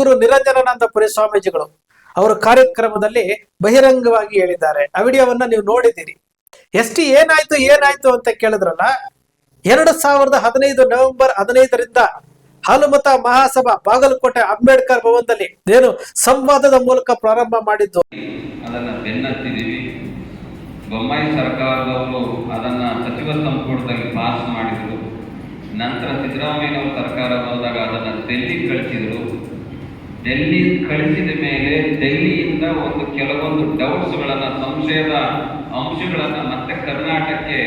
ಗುರು ನಿರಂಜನಾನಂದಪುರಿ ಸ್ವಾಮೀಜಿಗಳು ಅವರು ಕಾರ್ಯಕ್ರಮದಲ್ಲಿ ಬಹಿರಂಗವಾಗಿ ಹೇಳಿದ್ದಾರೆ. ಆ ವಿಡಿಯೋವನ್ನ ನೀವು ನೋಡಿದ್ದೀರಿ. ಎಸ್ ಟಿ ಏನಾಯ್ತು ಏನಾಯ್ತು ಅಂತ ಕೇಳಿದ್ರಲ್ಲ, ಎರಡು ಸಾವಿರದ ಹದಿನೈದು ನವೆಂಬರ್ ಹದಿನೈದರಿಂದ ಹಾಲುಮತ ಮಹಾಸಭಾ ಬಾಗಲಕೋಟೆ ಅಂಬೇಡ್ಕರ್ ಭವನದಲ್ಲಿ ಏನು ಸಂವಾದದ ಮೂಲಕ ಪ್ರಾರಂಭ ಮಾಡಿದ್ದು. ಅದನ್ನು ಬೆನ್ನತ್ತಿದ್ದೀವಿ. ಬೊಮ್ಮಾಯಿ ಸರ್ಕಾರದವರು ಅದನ್ನು ಸಚಿವ ಸಂಪುಟದಲ್ಲಿ ಪಾಸ್ ಮಾಡಿದರು. ನಂತರ ಸಿದ್ದರಾಮಯ್ಯನವರು ಸರ್ಕಾರ ಬಂದಾಗ ಅದನ್ನು ಡೆಲ್ಲಿಗೆ ಕಳಿಸಿದರು. ಡೆಲ್ಲಿ ಕಳಿಸಿದ ಮೇಲೆ ಡೆಲ್ಲಿಯಿಂದ ಒಂದು ಕೆಲವೊಂದು ಡೌಟ್ಸ್ಗಳನ್ನು, ಸಂಶಯದ ಅಂಶಗಳನ್ನು ಮತ್ತೆ ಕರ್ನಾಟಕಕ್ಕೆ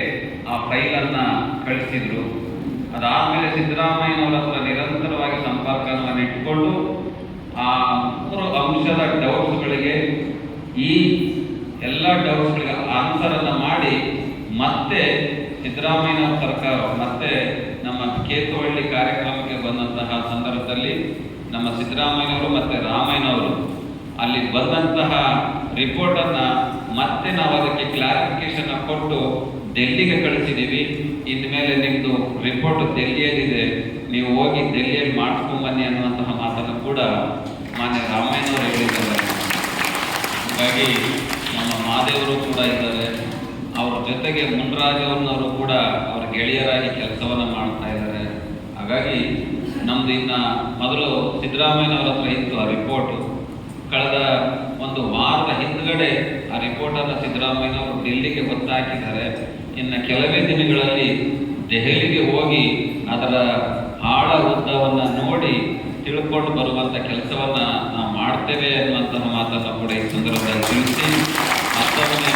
ಆ ಫೈಲನ್ನು ಕಳಿಸಿದರು. ಅದಾದಮೇಲೆ ಸಿದ್ದರಾಮಯ್ಯನವರ ಹತ್ರ ನಿರಂತರವಾಗಿ ಸಂಪರ್ಕವನ್ನು ಇಟ್ಕೊಂಡು ಆ ಮೂರು ಅಂಶದ ಡೌಟ್ಸ್ಗಳಿಗೆ ಈ ಎಲ್ಲ ಡೌಟ್ಸ್ಗಳಿಗೆ ಆನ್ಸರನ್ನು ಮಾಡಿ ಮತ್ತೆ ಸಿದ್ದರಾಮಯ್ಯನವರ ಸರ್ಕಾರ ಮತ್ತೆ ನಮ್ಮ ಕೇತುವಳ್ಳಿ ಕಾರ್ಯಕ್ರಮಕ್ಕೆ ಬಂದಂತಹ ಸಂದರ್ಭದಲ್ಲಿ ನಮ್ಮ ಸಿದ್ದರಾಮಯ್ಯನವರು ಮತ್ತು ರಾಮಯ್ಯನವರು ಅಲ್ಲಿ ಬಂದಂತಹ ರಿಪೋರ್ಟನ್ನು ಮತ್ತೆ ನಾವು ಅದಕ್ಕೆ ಕ್ಲಾರಿಫಿಕೇಶನ್ ಕೊಟ್ಟು ಡೆಲ್ಲಿಗೆ ಕಳಿಸಿದ್ದೀವಿ ಇನ್ಮೇಲೆ ನಿಮ್ಮದು ರಿಪೋರ್ಟ್ ಡೆಲ್ಲಿಯಲ್ಲಿದೆ ನೀವು ಹೋಗಿ ಡೆಲ್ಲಿಯಲ್ಲಿ ಮಾಡಿಸ್ಕೊಂಬನ್ನಿ ಅನ್ನುವಂತಹ ಮಾತನ್ನು ಕೂಡ ಮಾನ್ಯ ರಾಮಯ್ಯನವರು ಹೇಳಿದ್ದಾರೆ. ಹಾಗಾಗಿ ನಮ್ಮ ಮಾದೇವರು ಕೂಡ ಇದ್ದಾರೆ. ಅವರ ಜೊತೆಗೆ ಮುನ್ರಾಜವನ್ನವರು ಕೂಡ ಅವ್ರ ಗೆಳೆಯರಾಗಿ ಕೆಲಸವನ್ನು ಮಾಡ್ತಾ ಇದ್ದಾರೆ. ಹಾಗಾಗಿ ನಮ್ದು ಇನ್ನ ಮೊದಲು ಸಿದ್ದರಾಮಯ್ಯನವರ ಹತ್ರ ಇತ್ತು ಆ ರಿಪೋರ್ಟ್ ಕಳೆದ ಒಂದು ವಾರದ ಹಿಂದ್ಗಡೆ ಆ ರಿಪೋರ್ಟನ್ನು ಸಿದ್ದರಾಮಯ್ಯನವರು ಡೆಲ್ಲಿಗೆ ಗೊತ್ತಾಕಿದ್ದಾರೆ ಇನ್ನು ಕೆಲವೇ ದಿನಗಳಲ್ಲಿ ದೆಹಲಿಗೆ ಹೋಗಿ ಅದರ ಆಳ ಉದ್ದವನ್ನು ನೋಡಿ ತಿಳ್ಕೊಂಡು ಬರುವಂಥ ಕೆಲಸವನ್ನು ನಾವು ಮಾಡ್ತೇವೆ ಅನ್ನುವಂಥ ಮಾತನ್ನು ಕೂಡ ಈ ಸಂದರ್ಭದಲ್ಲಿ ತಿಳಿಸಿ. ಮತ್ತೊಮ್ಮೆ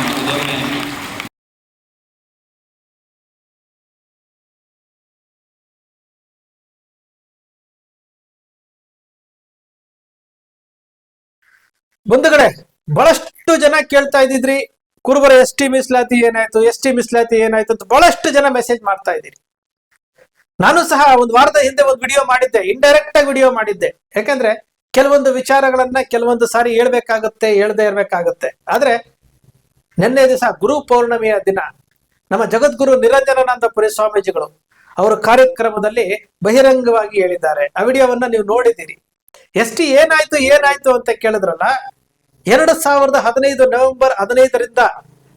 ಮುಂದುಗಡೆ ಬಹಳಷ್ಟು ಜನ ಕೇಳ್ತಾ ಇದ್ದಿದ್ರಿ. ಕುರುಬರ ಎಸ್ ಟಿ ಮೀಸಲಾತಿ ಏನಾಯ್ತು ಎಸ್ ಟಿ ಮೀಸಲಾತಿ ಏನಾಯ್ತು ಅಂತ ಬಹಳಷ್ಟು ಜನ ಮೆಸೇಜ್ ಮಾಡ್ತಾ ಇದ್ದೀರಿ. ನಾನು ಸಹ ಒಂದು ವಾರದ ಹಿಂದೆ ಒಂದು ವಿಡಿಯೋ ಮಾಡಿದ್ದೆ ಇಂಡೈರೆಕ್ಟ್ ಆಗಿ ವಿಡಿಯೋ ಮಾಡಿದ್ದೆ. ಯಾಕಂದ್ರೆ, ಕೆಲವೊಂದು ವಿಚಾರಗಳನ್ನ ಕೆಲವೊಂದು ಸಾರಿ ಹೇಳ್ಬೇಕಾಗುತ್ತೆ, ಹೇಳ್ದೇ ಇರ್ಬೇಕಾಗುತ್ತೆ. ಆದ್ರೆ, ನಿನ್ನೆ ದಿವಸ ಗುರು ಪೌರ್ಣಮಿಯ ದಿನ, ನಮ್ಮ ಜಗದ್ಗುರು ನಿರಂಜನಾನಂದಪುರಿ ಸ್ವಾಮೀಜಿಗಳು, ಅವರ ಕಾರ್ಯಕ್ರಮದಲ್ಲಿ ಬಹಿರಂಗವಾಗಿ ಹೇಳಿದ್ದಾರೆ. ಆ ವಿಡಿಯೋವನ್ನ ನೀವು ನೋಡಿದ್ದೀರಿ. ಎಸ್ ಟಿ ಏನಾಯ್ತು ಏನಾಯ್ತು ಅಂತ ಕೇಳಿದ್ರಲ್ಲ, ಎರಡು ಸಾವಿರದ ಹದಿನೈದು ನವೆಂಬರ್ ಹದಿನೈದರಿಂದ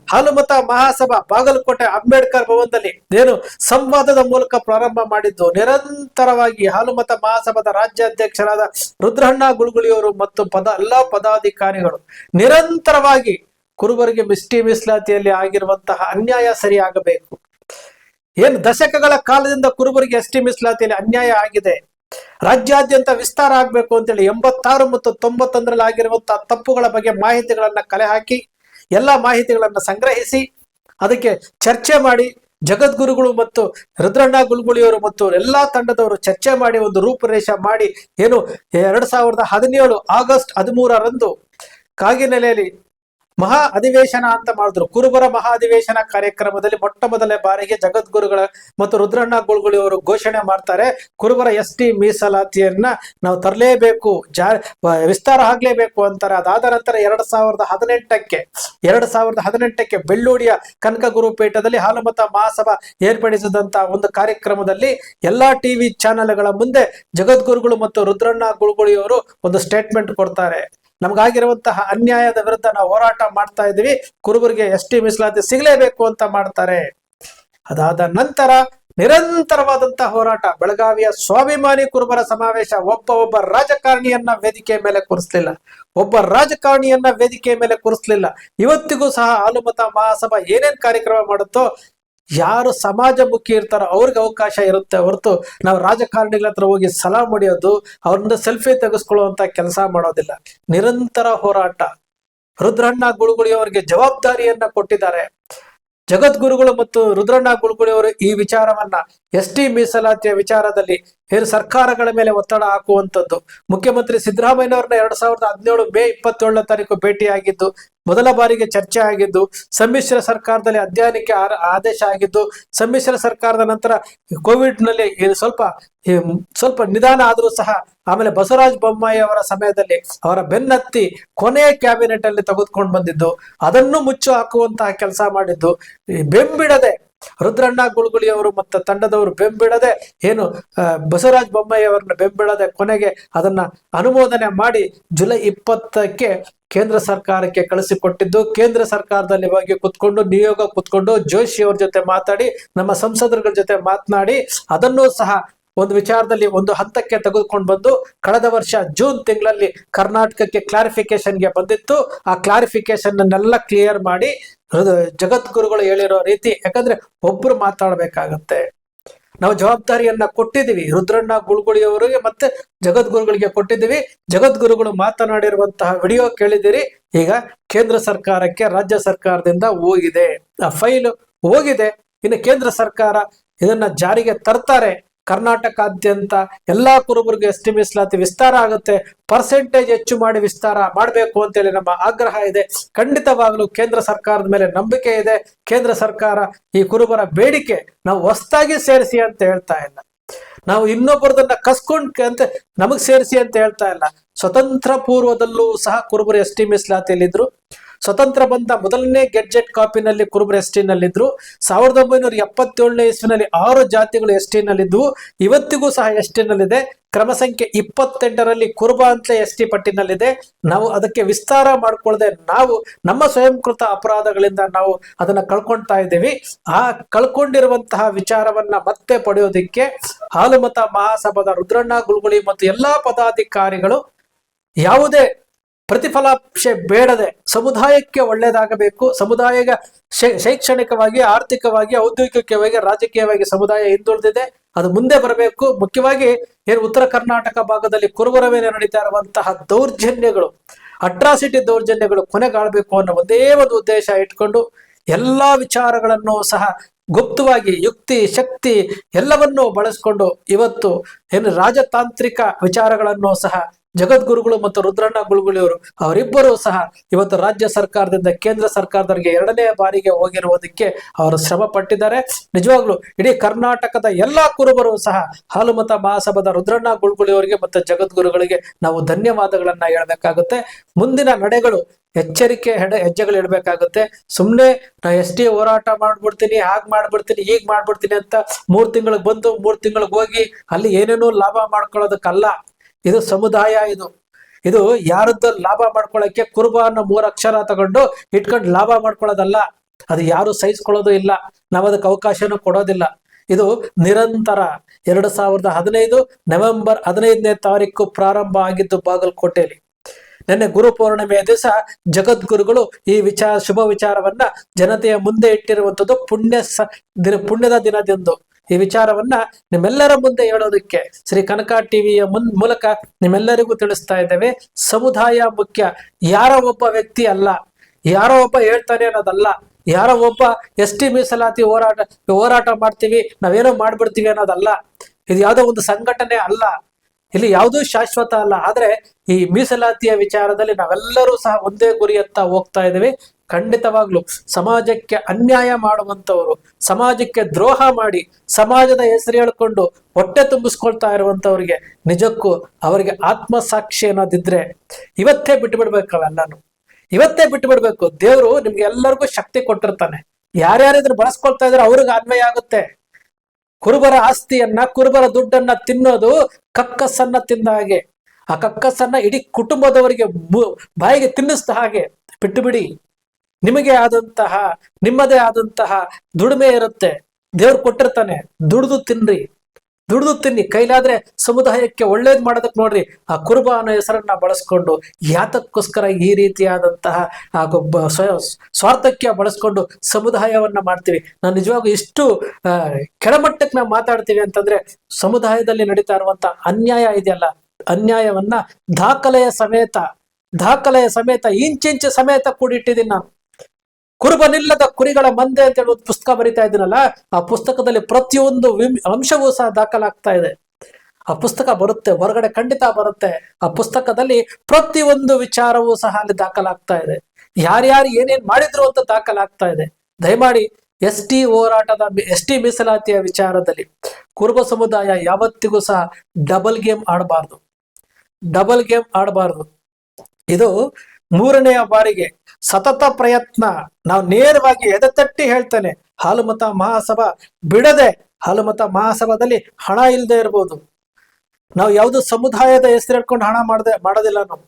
ಹಾಲುಮತ ಮಹಾಸಭಾ ಬಾಗಲಕೋಟೆ ಅಂಬೇಡ್ಕರ್ ಭವನದಲ್ಲಿ ಏನು ಸಂವಾದದ ಮೂಲಕ ಪ್ರಾರಂಭ ಮಾಡಿದ್ದು, ನಿರಂತರವಾಗಿ ಹಾಲುಮತ ಮಹಾಸಭಾದ ರಾಜ್ಯಾಧ್ಯಕ್ಷರಾದ ರುದ್ರಣ್ಣ ಗುಳುಗುಳಿಯವರು ಮತ್ತು ಪದ, ಎಲ್ಲ ಪದಾಧಿಕಾರಿಗಳು ನಿರಂತರವಾಗಿ ಕುರುಬರಿಗೆ ಮಿಸ್ಟಿ ಮೀಸಲಾತಿಯಲ್ಲಿ ಆಗಿರುವಂತಹ ಅನ್ಯಾಯ ಸರಿಯಾಗಬೇಕು. ಏನು ದಶಕಗಳ ಕಾಲದಿಂದ ಕುರುಬರಿಗೆ ಎಸ್ ಟಿ ಮೀಸಲಾತಿಯಲ್ಲಿ ಅನ್ಯಾಯ ಆಗಿದೆ. ರಾಜ್ಯಾದ್ಯಂತ ವಿಸ್ತಾರ ಆಗಬೇಕು ಅಂತೇಳಿ ಎಂಬತ್ತಾರು ಮತ್ತು ತೊಂಬತ್ತೊಂದರಲ್ಲಿ ಆಗಿರುವಂತಹ ತಪ್ಪುಗಳ ಬಗ್ಗೆ ಮಾಹಿತಿಗಳನ್ನ ಕಲೆ ಹಾಕಿ, ಎಲ್ಲ ಮಾಹಿತಿಗಳನ್ನ ಸಂಗ್ರಹಿಸಿ, ಅದಕ್ಕೆ ಚರ್ಚೆ ಮಾಡಿ ಜಗದ್ಗುರುಗಳು ಮತ್ತು ರುದ್ರಣ್ಣ ಗುಲ್ಗುಳಿಯವರು ಮತ್ತು ಎಲ್ಲಾ ತಂಡದವರು ಚರ್ಚೆ ಮಾಡಿ ಒಂದು ರೂಪುರೇಷ ಮಾಡಿ, ಏನು ಎರಡ್ ಸಾವಿರದ ಹದಿನೇಳು ಆಗಸ್ಟ್ ಹದಿಮೂರರಂದು ಕಾಗಿನೆಲೆಯಲ್ಲಿ ಮಹಾ ಅಧಿವೇಶನ ಅಂತ ಮಾಡಿದ್ರು. ಕುರುಬರ ಮಹಾ ಅಧಿವೇಶನ ಕಾರ್ಯಕ್ರಮದಲ್ಲಿ ಮೊಟ್ಟ ಮೊದಲ ಬಾರಿಗೆ ಜಗದ್ಗುರುಗಳ ಮತ್ತು ರುದ್ರಣ್ಣ ಗುಳ್ಗುಳಿ ಅವರು ಘೋಷಣೆ ಮಾಡ್ತಾರೆ. ಕುರುಬರ ಎಸ್ ಟಿ ಮೀಸಲಾತಿಯನ್ನ ನಾವು ತರಲೇಬೇಕು ಜಾ ವಿಸ್ತಾರ ಆಗ್ಲೇಬೇಕು ಅಂತಾರೆ. ಅದಾದ ನಂತರ ಎರಡ್ ಸಾವಿರದ ಹದಿನೆಂಟಕ್ಕೆ, ಎರಡ್ ಸಾವಿರದ ಹದಿನೆಂಟಕ್ಕೆ ಬೆಳ್ಳೂಡಿಯ ಕನಕ ಗುರುಪೀಠದಲ್ಲಿ ಹಾಲುಮತ ಮಹಾಸಭಾ ಏರ್ಪಡಿಸಿದಂತ ಒಂದು ಕಾರ್ಯಕ್ರಮದಲ್ಲಿ ಎಲ್ಲಾ ಟಿವಿ ಚಾನೆಲ್ಗಳ ಮುಂದೆ ಜಗದ್ಗುರುಗಳು ಮತ್ತು ರುದ್ರಣ್ಣ ಗುಳ್ಗುಳಿಯವರು ಒಂದು ಸ್ಟೇಟ್ಮೆಂಟ್ ಕೊಡ್ತಾರೆ. ನಮಗಾಗಿರುವಂತಹ ಅನ್ಯಾಯದ ವಿರುದ್ಧ ನಾವು ಹೋರಾಟ ಮಾಡ್ತಾ ಇದ್ದೀವಿ. ಕುರುಬರಿಗೆ ಎಸ್ ಟಿ ಮೀಸಲಾತಿ ಸಿಗಲೇಬೇಕು ಅಂತ ಮಾಡ್ತಾರೆ. ಅದಾದ ನಂತರ ನಿರಂತರವಾದಂತಹ ಹೋರಾಟ, ಬೆಳಗಾವಿಯ ಸ್ವಾಭಿಮಾನಿ ಕುರುಬರ ಸಮಾವೇಶ, ಒಬ್ಬ ಒಬ್ಬ ರಾಜಕಾರಣಿಯನ್ನ ವೇದಿಕೆ ಮೇಲೆ ಕೂರಿಸ್ಲಿಲ್ಲ. ಒಬ್ಬ ರಾಜಕಾರಣಿಯನ್ನ ವೇದಿಕೆ ಮೇಲೆ ಕೂರಿಸ್ಲಿಲ್ಲ. ಇವತ್ತಿಗೂ ಸಹ ಆಲುಮತ ಮಹಾಸಭಾ ಏನೇನ್ ಕಾರ್ಯಕ್ರಮ ಮಾಡುತ್ತೋ ಯಾರು ಸಮಾಜಮುಖಿ ಇರ್ತಾರೋ ಅವ್ರಿಗೆ ಅವಕಾಶ ಇರುತ್ತೆ ಹೊರತು ನಾವು ರಾಜಕಾರಣಿಗಳ ಹತ್ರ ಹೋಗಿ ಸಲಾ ಹೊಡೆಯೋದು ಅವ್ರನ್ನ ಸೆಲ್ಫಿ ತೆಗೆಸ್ಕೊಳ್ಳುವಂತ ಕೆಲಸ ಮಾಡೋದಿಲ್ಲ. ನಿರಂತರ ಹೋರಾಟ. ರುದ್ರಣ್ಣ ಗುಳುಗುಳಿ ಅವರಿಗೆ ಜವಾಬ್ದಾರಿಯನ್ನ ಕೊಟ್ಟಿದ್ದಾರೆ. ಜಗದ್ಗುರುಗಳು ಮತ್ತು ರುದ್ರಣ್ಣ ಗುಳುಗುಳಿ ಅವರು ಈ ವಿಚಾರವನ್ನ ಎಸ್ ಟಿ ಮೀಸಲಾತಿಯ ವಿಚಾರದಲ್ಲಿ ಏನು ಸರ್ಕಾರಗಳ ಮೇಲೆ ಒತ್ತಡ ಹಾಕುವಂಥದ್ದು. ಮುಖ್ಯಮಂತ್ರಿ ಸಿದ್ದರಾಮಯ್ಯನವ್ರನ್ನ ಎರಡ್ ಸಾವಿರದ ಹದಿನೇಳು ಮೇ ಇಪ್ಪತ್ತೇಳನೇ ತಾರೀಕು ಭೇಟಿಯಾಗಿದ್ದು ಮೊದಲ ಬಾರಿಗೆ ಚರ್ಚೆ ಆಗಿದ್ದು, ಸಮ್ಮಿಶ್ರ ಸರ್ಕಾರದಲ್ಲಿ ಅಧ್ಯಯನಕ್ಕೆ ಆದೇಶ ಆಗಿದ್ದು, ಸಮ್ಮಿಶ್ರ ಸರ್ಕಾರದ ನಂತರ ಕೋವಿಡ್ನಲ್ಲಿ ಸ್ವಲ್ಪ ಸ್ವಲ್ಪ ನಿಧಾನ ಆದರೂ ಸಹ, ಆಮೇಲೆ ಬಸವರಾಜ ಬೊಮ್ಮಾಯಿ ಅವರ ಸಮಯದಲ್ಲಿ ಅವರ ಬೆನ್ನತ್ತಿ ಕೊನೆಯ ಕ್ಯಾಬಿನೆಟ್ ಅಲ್ಲಿ ತೆಗೆದುಕೊಂಡು ಬಂದಿದ್ದು, ಅದನ್ನು ಮುಚ್ಚು ಹಾಕುವಂತಹ ಕೆಲಸ ಮಾಡಿದ್ದು ಬೆಂಬಿಡದೆ ರುದ್ರಣ್ಣ ಗುಳ್ಗುಳಿ ಅವರು ಮತ್ತು ತಂಡದವರು ಬೆಂಬಿಡದೆ ಏನು ಬಸವರಾಜ ಬೊಮ್ಮಾಯಿ ಅವರನ್ನ ಬೆಂಬಿಡದೆ ಕೊನೆಗೆ ಅದನ್ನ ಅನುಮೋದನೆ ಮಾಡಿ ಜುಲೈ ಇಪ್ಪತ್ತಕ್ಕೆ ಕೇಂದ್ರ ಸರ್ಕಾರಕ್ಕೆ ಕಳಿಸಿಕೊಟ್ಟಿದ್ದು. ಕೇಂದ್ರ ಸರ್ಕಾರದಲ್ಲಿ ಹೋಗಿ ಕುತ್ಕೊಂಡು, ನಿಯೋಗ ಕುತ್ಕೊಂಡು ಜೋಶಿ ಅವ್ರ ಜೊತೆ ಮಾತಾಡಿ, ನಮ್ಮ ಸಂಸದರುಗಳ ಜೊತೆ ಮಾತನಾಡಿ, ಅದನ್ನೂ ಸಹ ಒಂದು ವಿಚಾರದಲ್ಲಿ ಒಂದು ಹಂತಕ್ಕೆ ತೆಗೆದುಕೊಂಡು ಬಂದು ಕಳೆದ ವರ್ಷ ಜೂನ್ ತಿಂಗಳಲ್ಲಿ ಕರ್ನಾಟಕಕ್ಕೆ ಕ್ಲಾರಿಫಿಕೇಶನ್ಗೆ ಬಂದಿತ್ತು. ಆ ಕ್ಲಾರಿಫಿಕೇಶನ್ ಅನ್ನೆಲ್ಲ ಕ್ಲಿಯರ್ ಮಾಡಿ ಜಗದ್ಗುರುಗಳು ಹೇಳಿರೋ ರೀತಿ, ಯಾಕಂದ್ರೆ ಒಬ್ರು ಮಾತಾಡಬೇಕಾಗತ್ತೆ. ನಾವು ಜವಾಬ್ದಾರಿಯನ್ನ ಕೊಟ್ಟಿದ್ದೀವಿ. ರುದ್ರಣ್ಣ ಗುಳ್ಗುಳಿಯವರಿಗೆ ಮತ್ತೆ ಜಗದ್ಗುರುಗಳಿಗೆ ಕೊಟ್ಟಿದ್ದೀವಿ. ಜಗದ್ಗುರುಗಳು ಮಾತನಾಡಿರುವಂತಹ ವಿಡಿಯೋ ಕೇಳಿದಿರಿ ಈಗ ಕೇಂದ್ರ ಸರ್ಕಾರಕ್ಕೆ ರಾಜ್ಯ ಸರ್ಕಾರದಿಂದ ಹೋಗಿದೆ. ಆ ಫೈಲ್ ಹೋಗಿದೆ. ಇನ್ನು ಕೇಂದ್ರ ಸರ್ಕಾರ ಇದನ್ನ ಜಾರಿಗೆ ತರ್ತಾರೆ. ಕರ್ನಾಟಕಾದ್ಯಂತ ಎಲ್ಲಾ ಕುರುಬರಿಗೆ ಎಸ್ ಟಿ ಮೀಸಲಾತಿ ವಿಸ್ತಾರ ಆಗುತ್ತೆ. ಪರ್ಸೆಂಟೇಜ್ ಹೆಚ್ಚು ಮಾಡಿ ವಿಸ್ತಾರ ಮಾಡಬೇಕು ಅಂತೇಳಿ ನಮ್ಮ ಆಗ್ರಹ ಇದೆ. ಖಂಡಿತವಾಗಲೂ ಕೇಂದ್ರ ಸರ್ಕಾರದ ಮೇಲೆ ನಂಬಿಕೆ ಇದೆ. ಕೇಂದ್ರ ಸರ್ಕಾರ ಈ ಕುರುಬರ ಬೇಡಿಕೆ ನಾವು ಹೊಸ್ತಾಗಿ ಸೇರಿಸಿ ಅಂತ ಹೇಳ್ತಾ ಇಲ್ಲ. ನಾವು ಇನ್ನೊಬ್ಬರದನ್ನ ಕಸ್ಕೊಂಡ್ ಅಂತ ನಮಗ್ ಸೇರಿಸಿ ಅಂತ ಹೇಳ್ತಾ ಇಲ್ಲ. ಸ್ವತಂತ್ರ ಪೂರ್ವದಲ್ಲೂ ಸಹ ಕುರುಬರು ಎಸ್ ಟಿ ಮೀಸಲಾತಿಯಲ್ಲಿದ್ರು ಸ್ವತಂತ್ರ ಬಂದ ಮೊದಲನೇ ಗೆಡ್ಜೆಟ್ ಕಾಪಿನಲ್ಲಿ ಕುರುಬರು ಎಸ್ ಟಿನಲ್ಲಿದ್ದರು ಸಾವಿರದ ಒಂಬೈನೂರ ಎಪ್ಪತ್ತೇಳನೇ ಇಸ್ವಿನಲ್ಲಿ ಆರು ಜಾತಿಗಳು ಎಸ್ ಟಿನಲ್ಲಿದ್ದವು ಇವತ್ತಿಗೂ ಸಹ ಎಸ್ ನಲ್ಲಿದೆ ಕ್ರಮ ಸಂಖ್ಯೆ ಇಪ್ಪತ್ತೆಂಟರಲ್ಲಿ ಕುರುಬ ಅಂತ ಎಸ್ ಟಿ ಪಟ್ಟಿನಲ್ಲಿದೆ. ನಾವು ಅದಕ್ಕೆ ವಿಸ್ತಾರ ಮಾಡಿಕೊಳ್ಳದೆ ನಾವು, ನಮ್ಮ ಸ್ವಯಂಕೃತ ಅಪರಾಧಗಳಿಂದ ನಾವು ಅದನ್ನ ಕಳ್ಕೊಳ್ತಾ ಇದ್ದೀವಿ. ಆ ಕಳ್ಕೊಂಡಿರುವಂತಹ ವಿಚಾರವನ್ನ ಮತ್ತೆ ಪಡೆಯೋದಿಕ್ಕೆ ಹಾಲುಮತ ಮಹಾಸಭಾದ ರುದ್ರಣ್ಣ ಗುಳ್ಗುಳಿ ಮತ್ತು ಎಲ್ಲಾ ಪದಾಧಿಕಾರಿಗಳು ಯಾವುದೇ ಪ್ರತಿಫಲಾಪೇಕ್ಷೆ ಬೇಡದೆ ಸಮುದಾಯಕ್ಕೆ ಒಳ್ಳೆಯದಾಗಬೇಕು ಸಮುದಾಯ ಶೈ- ಶೈಕ್ಷಣಿಕವಾಗಿ, ಆರ್ಥಿಕವಾಗಿ, ಔದ್ಯೋಗಿಕವಾಗಿ, ರಾಜಕೀಯವಾಗಿ ಸಮುದಾಯ ಹಿಂದುಳಿದಿದೆ. ಅದು ಮುಂದೆ ಬರಬೇಕು. ಮುಖ್ಯವಾಗಿ ಏನು ಉತ್ತರ ಕರ್ನಾಟಕ ಭಾಗದಲ್ಲಿ ಕುರುಬರ ಮೇಲೆ ನಡೀತಾ ಇರುವಂತಹ ದೌರ್ಜನ್ಯಗಳು, ಅಟ್ರಾಸಿಟಿ ದೌರ್ಜನ್ಯಗಳು ಕೊನೆಗಾಳಬೇಕು ಅನ್ನೋ ಒಂದೇ ಒಂದು ಉದ್ದೇಶ ಇಟ್ಕೊಂಡು ಎಲ್ಲಾ ವಿಚಾರಗಳನ್ನು ಸಹ ಗುಪ್ತವಾಗಿ ಯುಕ್ತಿ, ಶಕ್ತಿ ಎಲ್ಲವನ್ನೂ ಬಳಸ್ಕೊಂಡು ಇವತ್ತು ಏನು ರಾಜತಾಂತ್ರಿಕ ವಿಚಾರಗಳನ್ನು ಸಹ ಜಗದ್ಗುರುಗಳು ಮತ್ತು ರುದ್ರಣ್ಣ ಗುಳುಗುಳಿಯವರು ಅವರಿಬ್ಬರೂ ಸಹ ಇವತ್ತು ರಾಜ್ಯ ಸರ್ಕಾರದಿಂದ ಕೇಂದ್ರ ಸರ್ಕಾರದವರಿಗೆ ಎರಡನೇ ಬಾರಿಗೆ ಹೋಗಿರುವುದಕ್ಕೆ ಅವರು ಶ್ರಮ ಪಟ್ಟಿದ್ದಾರೆ ನಿಜವಾಗ್ಲೂ ಇಡೀ ಕರ್ನಾಟಕದ ಎಲ್ಲಾ ಕುರುಬರು ಸಹ ಹಾಲುಮತ ಮಹಾಸಭಾದ ರುದ್ರಣ್ಣ ಗುಳ್ಗುಳಿಯವರಿಗೆ ಮತ್ತು ಜಗದ್ಗುರುಗಳಿಗೆ ನಾವು ಧನ್ಯವಾದಗಳನ್ನ ಹೇಳಬೇಕಾಗುತ್ತೆ. ಮುಂದಿನ ನಡೆಗಳು ಎಚ್ಚರಿಕೆ ಹೆಡೆ ಹೆಜ್ಜೆಗಳು ಇಡಬೇಕಾಗುತ್ತೆ. ಸುಮ್ಮನೆ ನಾ ಎಸ್ ಟಿ ಹೋರಾಟ ಮಾಡ್ಬಿಡ್ತೀನಿ, ಹಾಗೆ ಮಾಡ್ಬಿಡ್ತೀನಿ, ಹೀಗ್ ಮಾಡ್ಬಿಡ್ತೀನಿ ಅಂತ ಮೂರ್ ತಿಂಗಳಿಗೆ ಬಂದು, ಮೂರ್ ತಿಂಗಳಿಗೆ ಹೋಗಿ ಅಲ್ಲಿ ಏನೇನೋ ಲಾಭ ಮಾಡ್ಕೊಳ್ಳೋದಕ್ಕಲ್ಲ. ಇದು ಸಮುದಾಯ ಇದು. ಇದು ಯಾರದ್ದು ಲಾಭ ಮಾಡ್ಕೊಳ್ಳೋಕ್ಕೆ ಕುರುಬ ಅನ್ನೋ ಮೂರು ಅಕ್ಷರ ತಗೊಂಡು ಇಟ್ಕೊಂಡು ಲಾಭ ಮಾಡ್ಕೊಳ್ಳೋದಲ್ಲ ಅದು ಯಾರು ಸಹಿಸ್ಕೊಳ್ಳೋದು ಇಲ್ಲ. ನಾವು ಅದಕ್ಕೆ ಅವಕಾಶನೂ ಕೊಡೋದಿಲ್ಲ. ಇದು ನಿರಂತರ. ಎರಡು ಸಾವಿರದ ಹದಿನೈದು ನವೆಂಬರ್ ಹದಿನೈದನೇ ತಾರೀಕು ಪ್ರಾರಂಭ ಆಗಿದ್ದು ಬಾಗಲಕೋಟೆಯಲ್ಲಿ. ನಿನ್ನೆ ಗುರು ಪೌರ್ಣಿಮೆಯ ದಿವಸ ಜಗದ್ಗುರುಗಳು ಈ ವಿಚಾರ, ಶುಭ ವಿಚಾರವನ್ನ ಜನತೆಯ ಮುಂದೆ ಇಟ್ಟಿರುವಂತದ್ದು ಪುಣ್ಯ ಸ ದಿನ, ಪುಣ್ಯದ ದಿನದಂದು. ಈ ವಿಚಾರವನ್ನ ನಿಮ್ಮೆಲ್ಲರ ಮುಂದೆ ಹೇಳೋದಕ್ಕೆ ಶ್ರೀ ಕನಕ ಟಿವಿಯ ಮುನ್, ಮೂಲಕ ನಿಮ್ಮೆಲ್ಲರಿಗೂ ತಿಳಿಸ್ತಾ ಇದ್ದೇವೆ. ಸಮುದಾಯ ಮುಖ್ಯ, ಯಾರೋ ಒಬ್ಬ ವ್ಯಕ್ತಿ ಅಲ್ಲ. ಯಾರೋ ಒಬ್ಬ ಹೇಳ್ತಾನೆ ಅನ್ನೋದಲ್ಲ. ಯಾರೋ ಒಬ್ಬ ಎಸ್ ಮೀಸಲಾತಿ ಹೋರಾಟ ಹೋರಾಟ ಮಾಡ್ತೀವಿ, ನಾವೇನೋ ಮಾಡ್ಬಿಡ್ತೀವಿ ಅನ್ನೋದಲ್ಲ. ಇದು ಯಾವುದೋ ಒಂದು ಸಂಘಟನೆ ಅಲ್ಲ. ಇಲ್ಲಿ ಯಾವುದೂ ಶಾಶ್ವತ ಅಲ್ಲ. ಆದ್ರೆ ಈ ಮೀಸಲಾತಿಯ ವಿಚಾರದಲ್ಲಿ ನಾವೆಲ್ಲರೂ ಸಹ ಒಂದೇ ಗುರಿಯತ್ತ ಹೋಗ್ತಾ ಇದ್ದೀವಿ. ಖಂಡಿತವಾಗ್ಲು ಸಮಾಜಕ್ಕೆ ಅನ್ಯಾಯ ಮಾಡುವಂತವರು ಸಮಾಜಕ್ಕೆ ದ್ರೋಹ ಮಾಡಿ, ಸಮಾಜದ ಹೆಸರು ಹೇಳ್ಕೊಂಡು ಹೊಟ್ಟೆ ತುಂಬಿಸ್ಕೊಳ್ತಾ ಇರುವಂತವ್ರಿಗೆ ನಿಜಕ್ಕೂ ಅವರಿಗೆ ಆತ್ಮಸಾಕ್ಷಿ ಅನ್ನೋದಿದ್ರೆ ಇವತ್ತೇ ಬಿಟ್ಟು ಬಿಡ್ಬೇಕು ಅವೆಲ್ಲಾನು ಇವತ್ತೇ ಬಿಟ್ಟು ಬಿಡ್ಬೇಕು ದೇವರು ನಿಮ್ಗೆ ಎಲ್ಲರಿಗೂ ಶಕ್ತಿ ಕೊಟ್ಟಿರ್ತಾನೆ. ಯಾರ್ಯಾರು ಇದನ್ನ ಬಳಸ್ಕೊಳ್ತಾ ಇದ್ರೆ ಅವ್ರಿಗೆ ಅನ್ವಯ ಆಗುತ್ತೆ. ಕುರುಬರ ಆಸ್ತಿಯನ್ನ, ಕುರುಬರ ದುಡ್ಡನ್ನ ತಿನ್ನೋದು ಕಕ್ಕಸನ್ನ ತಿಂದ ಹಾಗೆ. ಆ ಕಕ್ಕಸನ್ನ ಇಡೀ ಕುಟುಂಬದವರಿಗೆ ಬಾಯಿಗೆ ತಿನ್ನಿಸ್ದ ಹಾಗೆ. ಬಿಟ್ಟು ಬಿಡಿ. ನಿಮಗೆ ಆದಂತಹ, ನಿಮ್ಮದೇ ಆದಂತಹ ದುಡಿಮೆ ಇರುತ್ತೆ. ದೇವ್ರು ಕೊಟ್ಟಿರ್ತಾನೆ. ದುಡಿದು ತಿನ್ರಿ. ದುಡಿದು ತಿನ್ನಿ ಕೈಲಾದ್ರೆ ಸಮುದಾಯಕ್ಕೆ ಒಳ್ಳೇದ್ ಮಾಡೋದಕ್ಕೆ ನೋಡ್ರಿ, ಆ ಕುರುಬ ಅನ್ನೋ ಹೆಸರನ್ನ ಬಳಸ್ಕೊಂಡು ಯಾತಕ್ಕೋಸ್ಕರ ಈ ರೀತಿಯಾದಂತಹ, ಆ ಸ್ವಾರ್ಥಕ್ಕೆ ಬಳಸ್ಕೊಂಡು ಸಮುದಾಯವನ್ನ ಮಾಡ್ತೀವಿ. ನಾನು ನಿಜವಾಗೂ ಇಷ್ಟು ಕೆಳಮಟ್ಟಕ್ಕೆ ನಾವು ಮಾತಾಡ್ತೀವಿ ಅಂತಂದ್ರೆ, ಸಮುದಾಯದಲ್ಲಿ ನಡೀತಾ ಇರುವಂತ ಅನ್ಯಾಯ ಇದೆಯಲ್ಲ, ಅನ್ಯಾಯವನ್ನ ದಾಖಲೆಯ ಸಮೇತ ದಾಖಲೆಯ ಸಮೇತ, ಇಂಚಿಂಚು ಸಮೇತ ಕೂಡಿಟ್ಟಿದ್ದೀನಿ ನಾನು. ಕುರುಬನಿಲ್ಲದ ಕುರಿಗಳ ಮಂದೆ ಅಂತ ಹೇಳುವ ಪುಸ್ತಕ ಬರಿತಾ ಇದ್ದೀನಲ್ಲ, ಆ ಪುಸ್ತಕದಲ್ಲಿ ಪ್ರತಿಯೊಂದು ಅಂಶವೂ ಸಹ ದಾಖಲಾಗ್ತಾ ಇದೆ. ಆ ಪುಸ್ತಕ ಬರುತ್ತೆ, ಹೊರಗಡೆ ಖಂಡಿತ ಬರುತ್ತೆ. ಆ ಪುಸ್ತಕದಲ್ಲಿ ಪ್ರತಿಯೊಂದು ವಿಚಾರವೂ ಸಹ ಅಲ್ಲಿ ದಾಖಲಾಗ್ತಾ ಇದೆ. ಯಾರ್ಯಾರು ಏನೇನ್ ಮಾಡಿದ್ರು ಅಂತ ದಾಖಲಾಗ್ತಾ ಇದೆ. ದಯಮಾಡಿ ಎಸ್ ಟಿ ಹೋರಾಟದ ಎಸ್ ಟಿ ಮೀಸಲಾತಿಯ ವಿಚಾರದಲ್ಲಿ ಕುರುಬ ಸಮುದಾಯ ಯಾವತ್ತಿಗೂ ಸಹ ಡಬಲ್ ಗೇಮ್ ಆಡಬಾರ್ದು. ಡಬಲ್ ಗೇಮ್ ಆಡಬಾರ್ದು. ಇದು ಮೂರನೆಯ ಬಾರಿಗೆ ಸತತ ಪ್ರಯತ್ನ. ನಾವು ನೇರವಾಗಿ ಎದೆತಟ್ಟಿ ಹೇಳ್ತೇನೆ, ಹಾಲುಮತ ಮಹಾಸಭಾ ಬಿಡದೆ ಹಾಲುಮತ ಮಹಾಸಭಾದಲ್ಲಿ ಹಣ ಇಲ್ಲದೆ ಇರ್ಬೋದು. ನಾವು ಯಾವುದು ಸಮುದಾಯದ ಹೆಸರು ಹೇಳ್ಕೊಂಡು ಹಣ ಮಾಡದೆ, ಮಾಡೋದಿಲ್ಲ ನಾವು.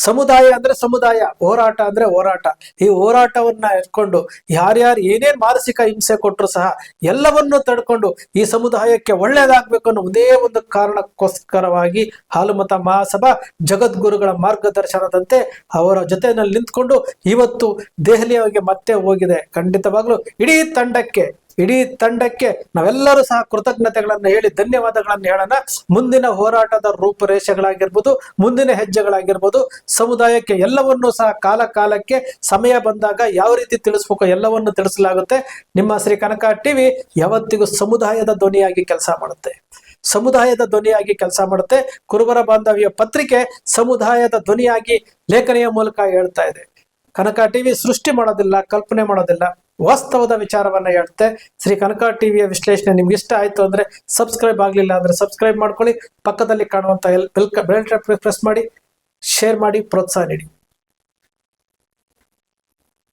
ಸಮುದಾಯ ಅಂದ್ರೆ ಸಮುದಾಯ, ಹೋರಾಟ ಅಂದ್ರೆ ಹೋರಾಟ. ಈ ಹೋರಾಟವನ್ನ ಎತ್ಕೊಂಡು ಯಾರ್ಯಾರು ಏನೇನ್ ಮಾನಸಿಕ ಹಿಂಸೆ ಕೊಟ್ಟರು ಸಹ ಎಲ್ಲವನ್ನು ತಡ್ಕೊಂಡು ಈ ಸಮುದಾಯಕ್ಕೆ ಒಳ್ಳೇದಾಗ್ಬೇಕು ಅನ್ನೋ ಒಂದೇ ಒಂದು ಕಾರಣಕ್ಕೋಸ್ಕರವಾಗಿ ಹಾಲುಮತ ಮಹಾಸಭಾ ಜಗದ್ಗುರುಗಳ ಮಾರ್ಗದರ್ಶನದಂತೆ ಅವರ ಜೊತೆಯಲ್ಲಿ ನಿಂತ್ಕೊಂಡು ಇವತ್ತು ದೆಹಲಿಯವರಿಗೆ ಮತ್ತೆ ಹೋಗಿದೆ. ಖಂಡಿತವಾಗ್ಲೂ ಇಡೀ ತಂಡಕ್ಕೆ ಇಡೀ ತಂಡಕ್ಕೆ ನಾವೆಲ್ಲರೂ ಸಹ ಕೃತಜ್ಞತೆಗಳನ್ನು ಹೇಳಿ, ಧನ್ಯವಾದಗಳನ್ನು ಹೇಳೋಣ. ಮುಂದಿನ ಹೋರಾಟದ ರೂಪುರೇಷೆಗಳಾಗಿರ್ಬೋದು, ಮುಂದಿನ ಹೆಜ್ಜೆಗಳಾಗಿರ್ಬೋದು, ಸಮುದಾಯಕ್ಕೆ ಎಲ್ಲವನ್ನೂ ಸಹ ಕಾಲ ಕಾಲಕ್ಕೆ ಸಮಯ ಬಂದಾಗ ಯಾವ ರೀತಿ ತಿಳಿಸ್ಬೇಕು ಎಲ್ಲವನ್ನು ತಿಳಿಸಲಾಗುತ್ತೆ. ನಿಮ್ಮ ಶ್ರೀ ಕನಕ ಟಿವಿ ಯಾವತ್ತಿಗೂ ಸಮುದಾಯದ ಧ್ವನಿಯಾಗಿ ಕೆಲಸ ಮಾಡುತ್ತೆ. ಸಮುದಾಯದ ಧ್ವನಿಯಾಗಿ ಕೆಲಸ ಮಾಡುತ್ತೆ. ಕುರುಬರ ಬಾಂಧವ್ಯ ಪತ್ರಿಕೆ ಸಮುದಾಯದ ಧ್ವನಿಯಾಗಿ ಲೇಖನೆಯ ಮೂಲಕ ಹೇಳ್ತಾ ಇದೆ. ಕನಕ ಟಿವಿ ಸೃಷ್ಟಿ ಮಾಡೋದಿಲ್ಲ, ಕಲ್ಪನೆ ಮಾಡೋದಿಲ್ಲ. ವಾಸ್ತವದ ವಿಚಾರವನ್ನ ಹೇಳುತ್ತೆ. ಶ್ರೀ ಕನಕ ಟಿವಿಯ ವಿಶ್ಲೇಷಣೆ ನಿಮ್ಗೆ ಇಷ್ಟ ಆಯ್ತು ಅಂದ್ರೆ ಸಬ್ಸ್ಕ್ರೈಬ್ ಆಗ್ಲಿಲ್ಲ ಅಂದ್ರೆ ಸಬ್ಸ್ಕ್ರೈಬ್ ಮಾಡ್ಕೊಳ್ಳಿ. ಪಕ್ಕದಲ್ಲಿ ಕಾಣುವಂತ ಬೆಲ್ ಬೆಲ್ ಪ್ರೆಸ್ ಮಾಡಿ ಶೇರ್ ಮಾಡಿ, ಪ್ರೋತ್ಸಾಹ ನೀಡಿ.